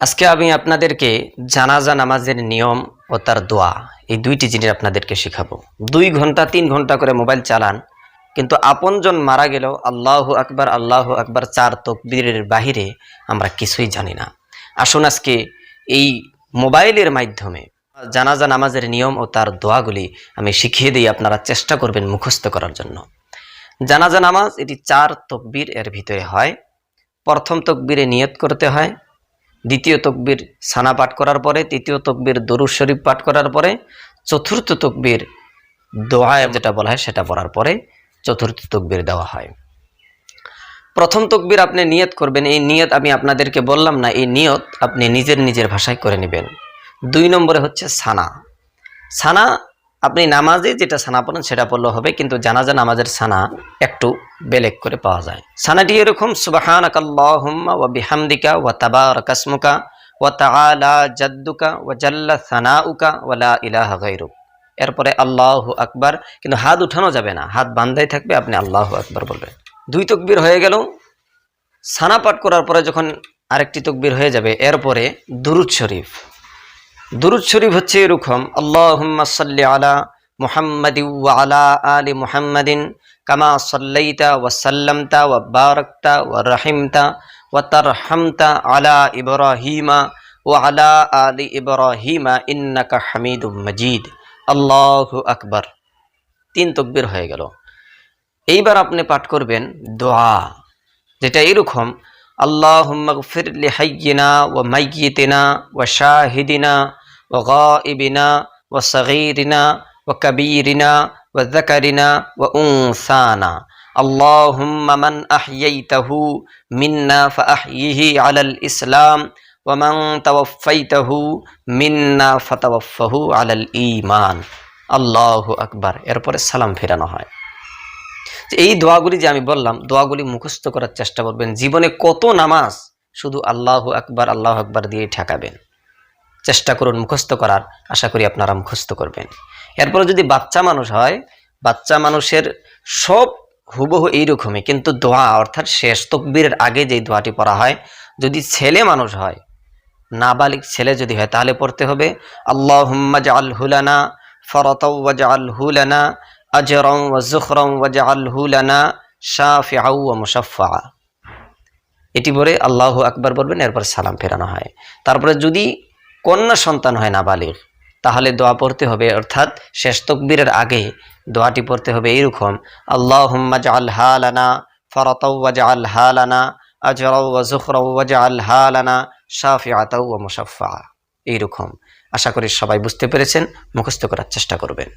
আজকে আমি আপনাদেরকে জানাজা, নামাজের নিয়ম ও তার দোয়া এই দুইটি জিনিস আপনাদেরকে শেখাবো। দুই ঘণ্টা, তিন ঘণ্টা করে মোবাইল চালান, কিন্তু আপনজন মারা গেলেও আল্লাহ আকবার আল্লাহ আকবার চার তকবীরের বাহিরে আমরা কিছুই জানি না। আসুন আজকে এই মোবাইলের মাধ্যমে জানাজা, নামাজের নিয়ম ও তার দোয়াগুলি আমি শিখিয়ে দিই আপনারা চেষ্টা করবেন মুখস্থ করার জন্য। জানাজা, নামাজ এটি চার তকবীর এর ভিতরে হয়। প্রথম তকবীরে নিয়ত করতে হয় দ্বিতীয় তকবির সানা পাঠ করার পরে, তৃতীয় তকবীর দরুদ শরীফ পাঠ করার পরে, চতুর্থ তকবির দোয়া যেটা বলা হয় সেটা পড়ার পরে চতুর্থ তকবির দেওয়া হয়। প্রথম তকবীর আপনি নিয়ত করবেন, এই নিয়ত আমি আপনাদেরকে বললাম না, এই নিয়ত আপনি নিজের নিজের ভাষায় করে নেবেন। দুই নম্বরে হচ্ছে সানা। সানা আপনি নামাজে যেটা সানা পড়েন সেটা পড়লেও হবে, কিন্তু জানাজা নামাজের সানা একটু বেলেগ করে পাওয়া যায়। সানাটি এরকম সুবাহান আকাল্লাহুম্মা ওয়া বিহামদিকা ওয়া তাবারাকাসমুকা ওয়া তাআলা জাদ্দুকা ওয়া জাল্লা সানাউকা ওয়া লা ইলাহা গায়রুক। এরপরে আল্লাহ আকবার, কিন্তু হাত উঠানো যাবে না, হাত বান্ধাই থাকবে, আপনি আল্লাহ আকবার বলবেন। দুই তকবির হয়ে গেল, সানা পাঠ করার পরে যখন আরেকটি তকবির হয়ে যাবে, এরপরে দুরুদ শরীফ। দুরুদ শরীফ হচ্ছে এরকম, আল্লাহুম্মা সাল্লি আলা মুহাম্মাদি ওয়া আলা আলি মুহাম্মাদিন কামা সাল্লাইতা ওয়া সাল্লামতা ওয়া বারাকতা ওয়া রাহিমতা ওয়া তারহামতা আলা ইব্রাহিমা ওয়া আলা আলি ইব্রাহিমা ইন্নাকা হামিদুম মাজিদ। আল্লাহু আকবার। তিন তকবীর হয়ে গেল। এইবার আপনি পাঠ করবেন দোয়া, যেটা এরকম, আল্লাহুম্মা গফির লি হাইয়িনা ওয়া মাইয়িতিনা ওয়া শাহিদিনা ওয়া যাকারিনা ওয়া উনসানা আল্লাহুম্মা মান আহইয়াইতাহু মিন্না ফাআহইহি আলাল ইসলাম ওয়া মান তাওয়াফাইতাহু মিন্না ফাতাওয়াফাহু আলাল ঈমান আল্লাহু আকবার। এরপরে সালাম ফেরানো হয়। এই দোয়াগুলি যে আমি বললাম, দোয়াগুলি মুখস্থ করার চেষ্টা করবেন। জীবনে কত নামাজ শুধু আল্লাহ আকবার আল্লাহ আকবার দিয়ে ঠেকাবেন। চেষ্টা করুন মুখস্থ করার। আশা করি আপনারা মুখস্থ করবেন। এরপরে যদি বাচ্চা মানুষ হয়, বাচ্চা মানুষের সব হুবহু এইরকমই, কিন্তু দোয়া অর্থাৎ শেষ তকবীরের আগে যেই দোয়াটি পড়া হয়, যদি ছেলে মানুষ হয়, নাবালিক ছেলে যদি হয়, তাহলে পড়তে হবে আল্লাহ আল হুলানা ফরতাউজ আল হুলানা আজরং ওয়া জুখরং ওয়াজআলহু লানা শাফিআউ ওয়া মুশাফফা। এটি পরে আল্লাহু আকবার বলবেন, এরপর সালাম ফেরানো হয়। তারপরে যদি কন্যা সন্তান হয় না বালির তাহলে দোয়া পড়তে হবে, অর্থাৎ শেষ তকবীরের আগে দোয়াটি পড়তে হবে এইরকম, আল্লাহুম্মা জাআল হালানা ফরাতাউ আনা জাআল হালানা আজরাউ আনা জুখরাউ ওয়া জাআল হালানা সাফি ওয়া মুসাফা এইরকম। আশা করি সবাই বুঝতে পেরেছেন, মুখস্থ করার চেষ্টা করবেন।